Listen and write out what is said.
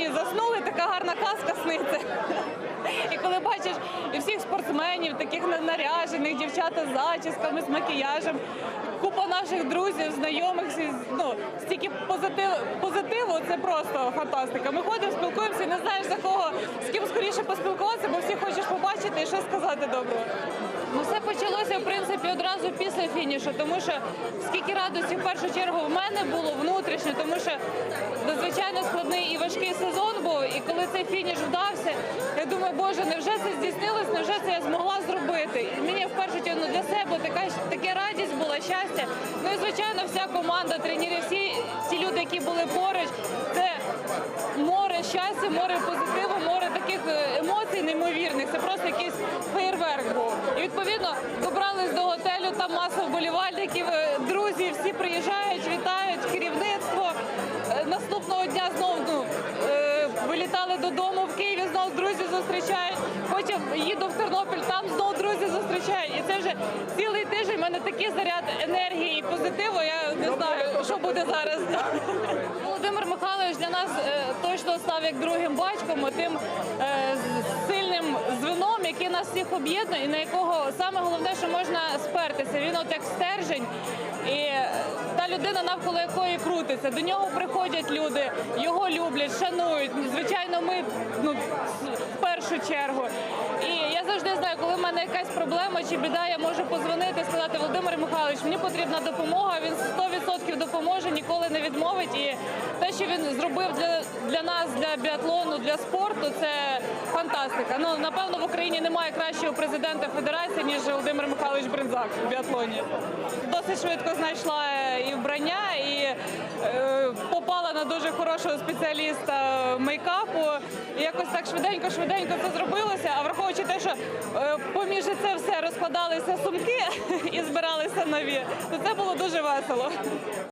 ночі заснули, така гарна казка сниться. І коли бачиш і всіх спортсменів, таких на- наряжених, дівчата з зачісками, з макіяжем, купа наших друзів, знайомих, ну, стільки позитив, позитиву, це просто фантастика. Ми ходимо, спілкуємося і не знаєш за кого, з ким скоріше поспілкуватися, бо всі хочеш побачити і щось сказати доброго. Ну, все почалося в принципі одразу після фінішу, тому що скільки радості в першу чергу в мене було внутрішньо, тому що надзвичайно складний і важкий сезон був. І коли цей фініш вдався, я думаю, боже, невже це здійснилось, невже це я змогла зробити? І мені в першу чергу для себе така така радість була, щастя. Ну і звичайно, вся команда, тренери, всі ті люди, які були поруч, це море щастя, море позитиву, море таких е, емоцій неймовірних. Це просто якийсь феєрверк був. І відповідно добрались до готелю, там маса вболівальників, е, друзі, всі приїжджають, е, вилітали додому в Києві, знов друзі зустрічають. Потім їду в Тернопіль, там знов друзі зустрічають. І це вже цілий тиждень. в мене такий заряд енергії і позитиву. Я не знаю, що буде зараз. Володимир Михайлович для нас е, точно став як другим батьком, тим всіх об'єднує, і на якого саме головне, що можна спертися. Він от як стержень. І та людина, навколо якої крутиться, до нього приходять люди, його люблять, шанують. Звичайно, ми ну, в першу чергу. І я завжди знаю, коли в мене якась проблема чи біда, я можу позвонити, сказати Володимир Михайлович, мені потрібна допомога. Він 100% допоможе, ніколи не відмовить. І те, що він зробив для, для нас, для біатлону, для спорту, це фантастика. Ну напевно в Україні немає кращого президента федерації ніж Володимир Михайлович Бринзак в біатлоні. Досить швидко знайшла е, і вбрання, і е, попала на дуже хорошого спеціаліста мейкапу. І якось так швиденько-швиденько це зробилося. А враховуючи те, що е, поміж це все розкладалися сумки і збиралися нові, то це було дуже весело.